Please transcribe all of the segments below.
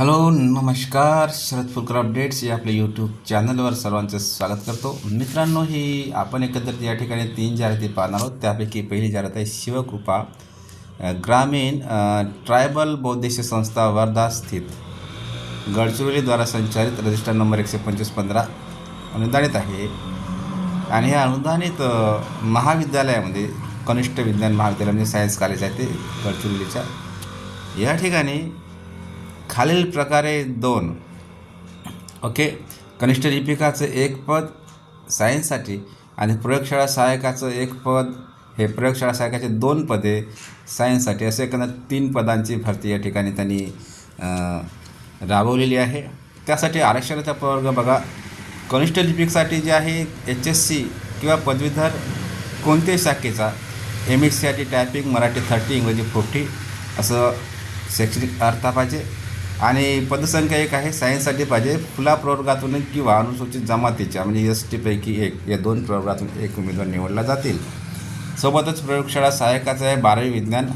Hello नमस्कार. Sharad Phulkar updates या आपल्या यूट्यूब चॅनलवर सर्वांचं स्वागत करतो. मित्रांनो ही आपण एकत्रित या ठिकाणी तीन जाहिराती पाहणार आहोत. त्यापैकी पहिली जाहिरात आहे शिवकृपा. ग्रामीण ट्रायबल बौद्धिक संस्था वर्धा स्थित. गडचिरोलीद्वारा संचालित रजिस्टर नंबर एकशे पंचवीस पंधरा अनुदानित आहे. आणि हे अनुदानित महाविद्यालयामध्ये कनिष्ठ विज्ञान महाविद्यालय म्हणजे सायन्स कॉलेज आहे ते गडचिरोलीच्या. या ठिकाणी खालील प्रकारे दोन. ओके? कनिष्ठ लिपिकाचं एक पद सायन्ससाठी आणि प्रयोगशाळा सहायकाचं एक पद. हे प्रयोगशाळा सहायकाचे दोन पदे सायन्ससाठी. असे एकंदर तीन पदांची भरती या ठिकाणी त्यांनी राबवलेली आहे. त्यासाठी आरक्षणाचा प्रवर्ग बघा. कनिष्ठ लिपिकसाठी जे आहे एच एस सी किंवा पदवीधर कोणत्याही शाखेचा M S C R T typing Marathi thirty इंग्रजी फोर्टी असं शैक्षणिक अर्थ पाहिजे. आणि पदसंख्या एक आहे सायन्ससाठी पाहिजे. खुला प्रवर्गातून किंवा अनुसूचित जमातीच्या म्हणजे एस टीपैकी एक या दोन प्रवर्गातून एक उमेदवार निवडला जातील. सोबतच प्रयोगशाळा सहायकाचं आहे बारावी विज्ञान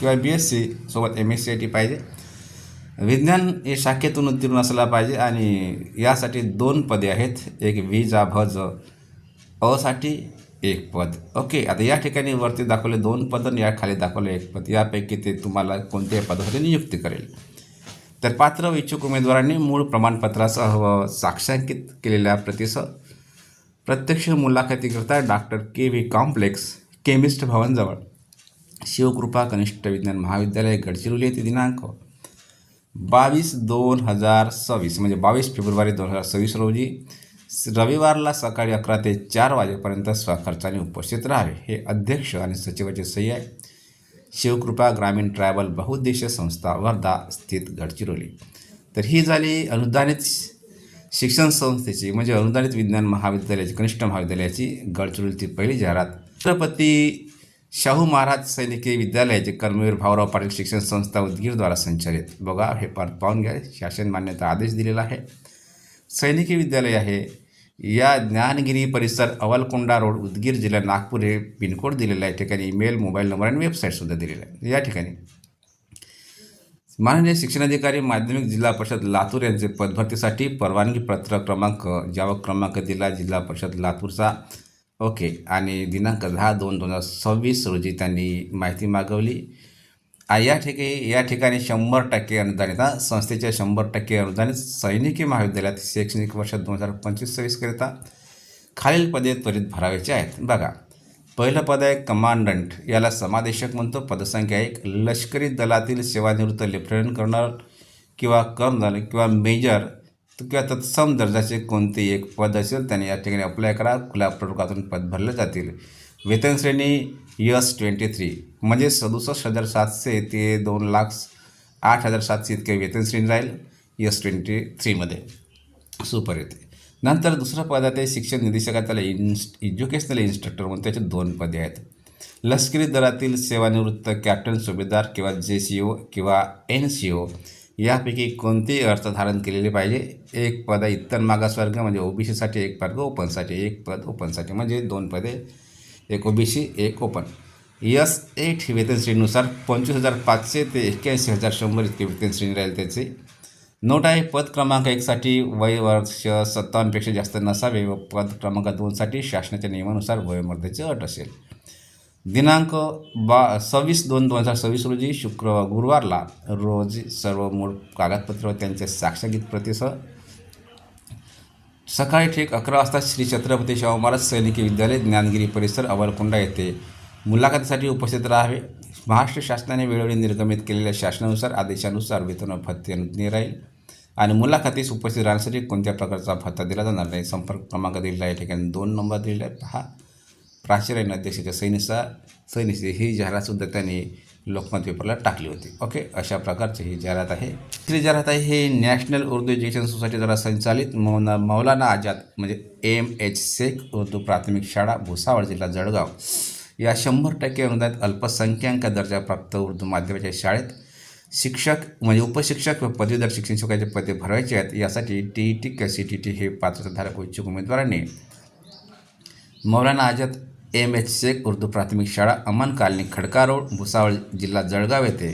किंवा बी एस सी सोबत M S C I T पाहिजे. विज्ञान हे शाखेतून उत्तीर्ण असला पाहिजे आणि यासाठी दोन पदे आहेत. एक वी जा भ ज असाठी एक पद. ओके आता या ठिकाणी वरती दाखवले दोन पद आणि या खाली दाखवले एक पद. यापैकी ते तुम्हाला कोणत्याही पदासाठी नियुक्ती करेल? तर पात्र व इच्छुक उमेदवारांनी मूळ प्रमाणपत्रासह व साक्षांकित केलेल्या प्रतिसह प्रत्यक्ष मुलाखतीकरता doctor K V complex chemist भवनजवळ. Shivkrupa कनिष्ठ विज्ञान महाविद्यालय गडचिरोली येथे दिनांक बावीस दोन हजार सव्वीस म्हणजे बावीस फेब्रुवारी दोन हजार सव्वीस रोजी रविवारला सकाळी अकरा ते चार वाजेपर्यंत स्वखर्चाने उपस्थित राहावे हे अध्यक्ष आणि सचिवाचे सही आहे शिवकृपा ग्रामीण ट्रॅव्हल बहुउद्देशीय संस्था वर्धा स्थित गडचिरोली. तर ही झाली अनुदानित शिक्षण संस्थेची म्हणजे अनुदानित विज्ञान महाविद्यालयाची कनिष्ठ महाविद्यालयाची गडचिरोलीची पहिली जाहिरात. छत्रपती शाहू महाराज सैनिकी विद्यालयाचे कर्मवीर भाऊराव पाटील शिक्षण संस्था उदगीरद्वारा संचालित. बघा हे पार पाहून घ्या शासन मान्यता आदेश दिलेला आहे. सैनिकी विद्यालय आहे. या ज्ञानगिरी परिसर अवलकोंडा रोड उदगीर जिल्हा नागपूर हे पिनकोड दिलेला आहे. ठिकाणी ईमेल मोबाईल नंबर आणि वेबसाईटसुद्धा दिलेला आहे. या ठिकाणी माननीय शिक्षणाधिकारी माध्यमिक जिल्हा परिषद लातूर यांचे पदभरतीसाठी परवानगी पत्र क्रमांक ज्यावर क्रमांक दिला जिल्हा परिषद लातूरचा. ओके. आणि दिनांक दहा दोन दोन हजार सव्वीस रोजी त्यांनी माहिती मागवली. या ठिकाणी या ठिकाणी शंभर टक्के अनुदानित संस्थेच्या शंभर टक्के अनुदानित सैनिकी महाविद्यालयात शैक्षणिक वर्ष दोन हजार पंचवीस सव्वीसकरिता खालील पदे त्वरित भरायची आहेत. बघा पहिलं पद आहे कमांडंट. याला समादेशक म्हणतो. पदसंख्या एक. लष्करी दलातील सेवानिवृत्त लेफ्टनंट कर्नल किंवा कर्नल किंवा मेजर किंवा तत्सम दर्जाचे कोणते एक पद असेल त्याने या ठिकाणी अप्लाय करा. खुल्या प्रवर्गातून पद भरले जातील. वेतन श्रेणी यस ट्वेंटी थ्री. म्हणजे सदुसष्ट हजार सातशे ते दोन लाख आठ हजार सातशे इतके वेतन श्रेणी राहील यस ट्वेंटी थ्रीमध्ये सुपर येते नंतर दुसरं पद आहे ते शिक्षण निदेशकात त्याला इन्स्ट एज्युकेशनल इन्स्ट्रक्टर म्हणून त्याचे दोन पदे आहेत. लष्करी दलातील सेवानिवृत्त कॅप्टन सुभेदार किंवा जे सी ओ किंवा एन सी ओ यापैकी कोणतेही अर्थ धारण केलेले पाहिजे. एक पद इतर मागासवर्ग म्हणजे ओबीसीसाठी एक पद ओपनसाठी एक पद ओपनसाठी. म्हणजे दोन पदे एक ओबीसी एक ओपन. यस एट वेतन श्रेणीनुसार पंचवीस हजार पाचशे ते एक्क्याऐंशी हजार शंभर इतके वेतन श्रेणी राहील त्याचे. नोट आहे पद क्रमांक एकसाठी वय वर्ष सत्तावन्नपेक्षा जास्त नसावे व पद क्रमांक दोनसाठी शासनाच्या नियमानुसार वयोमर्यादेची अट असेल. दिनांक बा सव्वीस दोन दोन हजार सव्वीस रोजी शुक्रवार गुरुवारला रोजी सर्व मूळ कागदपत्र व त्यांच्या साक्षांकित प्रतिसह सकाळी ठीक अकरा वाजता श्री छत्रपती शाहू महाराज सैनिकी विद्यालय ज्ञानगिरी परिसर अवरकुंडा येथे मुलाखतीसाठी उपस्थित राहावे. महाराष्ट्र शासनाने वेळोवेळी निर्गमित केलेल्या शासनानुसार आदेशानुसार वेतन भत्ते अनुज्ञेय राहील. आणि मुलाखतीस उपस्थित राहण्यासाठी कोणत्या प्रकारचा भत्ता दिला जाणार नाही? संपर्क क्रमांक दिलेला आहे. ठिकाणी दोन नंबर दिलेला आहे. पहा. प्राचार्य अध्यक्षाच्या सैनिसा सैनिसी ही जाहिरातसुद्धा त्यांनी लोकमत पेपरला टाकली होती. ओके? अशा प्रकारची ही जाहिरात आहे. तिसरी जाहिरात आहे हे नॅशनल उर्दू एज्युकेशन सोसायटी द्वारा संचालित मौना मौलाना आझाद म्हणजे एम एच शेख उर्दू प्राथमिक शाळा भुसावळ जिल्हा जळगाव. या शंभर टक्के अनुदानित अल्पसंख्याक दर्जाप्राप्त उर्दू माध्यमाच्या शाळेत शिक्षक म्हणजे उपशिक्षक व पदवीधर शिक्षण शिक्षकाचे पदे भरवायचे आहेत. यासाठी टी ई टी किंवा सी टी टी हे पात्रताधारक इच्छुक उमेदवारांनी मौलाना आझाद एम एच शेख उर्दू प्राथमिक शाळा अमन कालनी खडका रोड भुसावळ जिल्हा जळगाव येथे.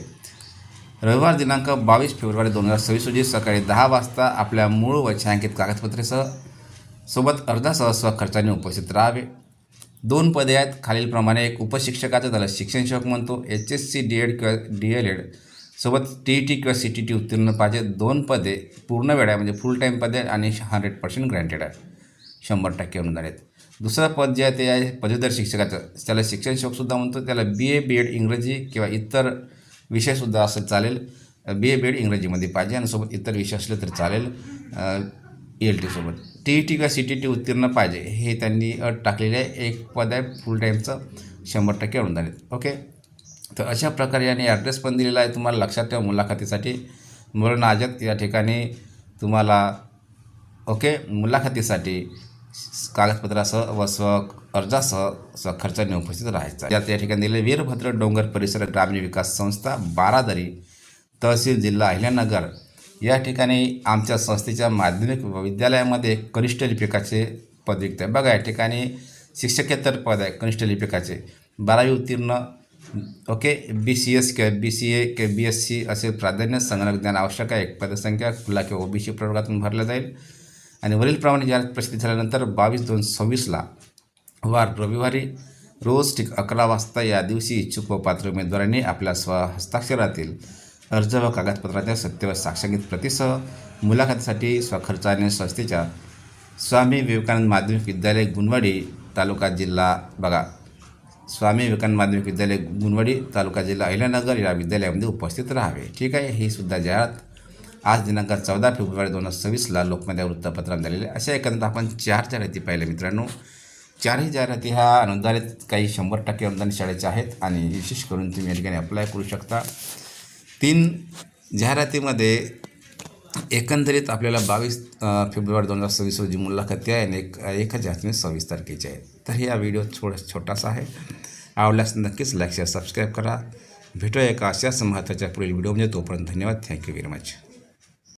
रविवार दिनांक बावीस फेब्रुवारी दोन हजार सव्वीस रोजी सकाळी दहा वाजता आपल्या मूळ व छायांकित कागदपत्रेसह सोबत अर्धासह स्वखर्चाने उपस्थित राहावे. दोन पदे आहेत. खालीलप्रमाणे एक उपशिक्षकाचं त्याला शिक्षण सेवक म्हणतो. H S C D Ed किंवा डी एल एड सोबत टी ई टी किंवा सी टी टी उत्तीर्ण पाहिजे. दोन पदे पूर्ण वेळ आहे म्हणजे फुल टाईम पदे आणि हंड्रेड पर्सेंट ग्रँटेड आहे. शंभर टक्के अनुदान आहेत. दुसरं पद जे आहे ते आहे पदवीधर शिक्षकाचं. त्याला शिक्षण शोकसुद्धा म्हणतो त्याला बी ए बी एड इंग्रजी किंवा इतर विषयसुद्धा असं चालेल. बी ए बी एड इंग्रजीमध्ये पाहिजे आणि सोबत इतर विषय असले तर चालेल ई एल टीसोबत टी ई टी किंवा सी टी टी उत्तीर्ण पाहिजे हे त्यांनी अट टाकलेली आहे. एक पद आहे फुल टाईमचं शंभर टक्के अनुदान आहेत ओके तर अशा प्रकारे यांनी ॲड्रेस पण दिलेला आहे. तुम्हाला लक्षात ठेवा मुलाखतीसाठी. मरण आजत या ठिकाणी तुम्हाला ओके मुलाखतीसाठी कागदपत्रासह व स्व अर्जासह स्वखर्चाने उपस्थित राहायचा. यात या ठिकाणी दिले वीरभद्र डोंगर परिसर ग्रामीण विकास संस्था बारादरी तहसील जिल्हा अहिल्यानगर. या ठिकाणी आमच्या संस्थेच्या माध्यमिक विद्यालयामध्ये कनिष्ठ लिपिकाचे पद रिक्त आहे. बघा या ठिकाणी शिक्षकेतर पद आहे कनिष्ठ लिपिकाचे. बारावी उत्तीर्ण ओके बी सी एस किंवा बी सी ए किंवा बी एस सी असे प्राधान्य संगणक ज्ञान आवश्यक आहे. एक पदसंख्या खुला किंवा ओबीसी प्रवर्गातून भरल्या जाईल. आणि वरीलप्रमाणे जाहिरात प्रसिद्ध झाल्यानंतर बावीस दोन सव्वीसला वार रविवारी रोज ठीक अकरा वाजता या दिवशी इच्छुक व पात्र उमेदवारांनी आपल्या स्व हस्ताक्षरातील अर्ज व कागदपत्राच्या सत्य व साक्षांकित प्रतीसह मुलाखतीसाठी स्वखर्चाने संस्थेच्या स्वामी विवेकानंद माध्यमिक विद्यालय गुणवाडी तालुका जिल्हा बघा. स्वामी विवेकानंद माध्यमिक विद्यालय गुणवाडी तालुका जिल्हा अहिल्यानगर या विद्यालयामध्ये उपस्थित राहावे. ठीक आहे ही सुद्धा जाहिरात. आज दिनांक चौदा फेब्रुवारी दोन हजार सव्वीसला लोकमत या वृत्तपत्रात झालेले अशा एकंदरीत आपण चार जाहिराती पाहिल्या मित्रांनो. चारही जाहिराती ह्या अनुदानित काही शंभर टक्के अनुदानित शाळेच्या आहेत आणि विशेष करून तुम्ही या ठिकाणी अप्लाय करू शकता. तीन जाहिरातीमध्ये एकंदरीत आपल्याला बावीस फेब्रुवारी दोन हजार सव्वीस रोजी मुलाखती आहे आणि एक एका जाहिरातीने सव्वीस तारखेची आहे. तर हा व्हिडिओ थोडा छोटासा आहे. आवडल्यास नक्कीच लाईक शेअर सबस्क्राईब करा. भेटूया एका अशाच महत्त्वाच्या पुढील व्हिडिओ म्हणजे तोपर्यंत धन्यवाद. Thank you very much